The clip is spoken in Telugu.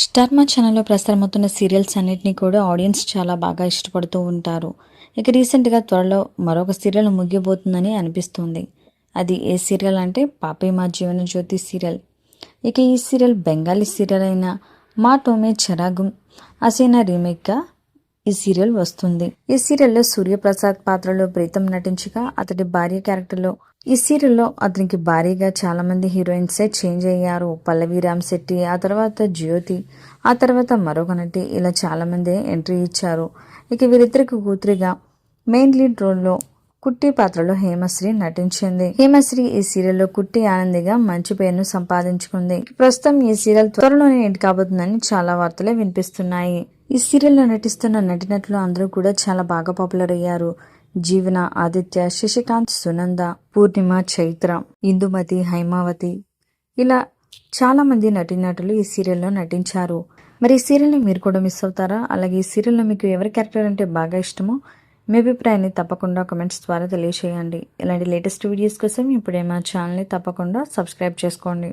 స్టార్ మా ఛానల్లో ప్రసారమవుతున్న సీరియల్స్ అన్నింటినీ కూడా ఆడియన్స్ చాలా బాగా ఇష్టపడుతూ ఉంటారు. ఇక రీసెంట్గా త్వరలో మరొక సీరియల్ ముగియబోతుందని అనిపిస్తుంది. అది ఏ సీరియల్ అంటే పాపే మా జీవన జ్యోతి సీరియల్. ఇక ఈ సీరియల్ బెంగాలీ సీరియల్ అయిన మా టోమే చరాగం అసేనా రీమేక్గా ఈ సీరియల్ వస్తుంది. ఈ సీరియల్లో సూర్యప్రసాద్ పాత్రలో ప్రీతం నటించగా అతడి భార్య క్యారెక్టర్లో. ఈ సీరియల్లో అతనికి భారీగా చాలా మంది హీరోయిన్సే చేంజ్ అయ్యారు. పల్లవి రామ్ శెట్టి ఆ తర్వాత జ్యోతి ఆ తర్వాత మరొక నటి. ఇలా చాలామంది ఎంట్రీ ఇచ్చారు. ఇక వీరిద్దరికి కూతురిగా మెయిన్ లీడ్ రోల్లో కుట్టి పాత్రలో హేమశ్రీ నటించింది. హేమశ్రీ ఈ సీరియల్లో కుట్టి ఆనందిగా మంచి పేరును సంపాదించుకుంది. ప్రస్తుతం ఈ సీరియల్ త్వరలోనే ఎండ్ కాబోతుందని చాలా వార్తలే వినిపిస్తున్నాయి. ఈ సీరియల్లో నటిస్తున్న నటినట్లు అందరూ కూడా చాలా బాగా పాపులర్ అయ్యారు. జీవన ఆదిత్య శశికాంత్ సునంద పూర్ణిమ చైత్ర ఇందుమతి హైమావతి. ఇలా చాలా మంది నటీనటులు ఈ సీరియల్లో నటించారు. మరి ఈ సీరియల్ని మీరు కూడా మిస్ అవుతారా? అలాగే ఈ సీరియల్లో మీకు ఎవరి క్యారెక్టర్ అంటే బాగా ఇష్టమో మీ అభిప్రాయాన్ని తప్పకుండా కమెంట్స్ ద్వారా తెలియజేయండి ఇలాంటి లేటెస్ట్ వీడియోస్ కోసం ఇప్పుడే మా ఛానల్ని తప్పకుండా సబ్స్క్రైబ్ చేసుకోండి.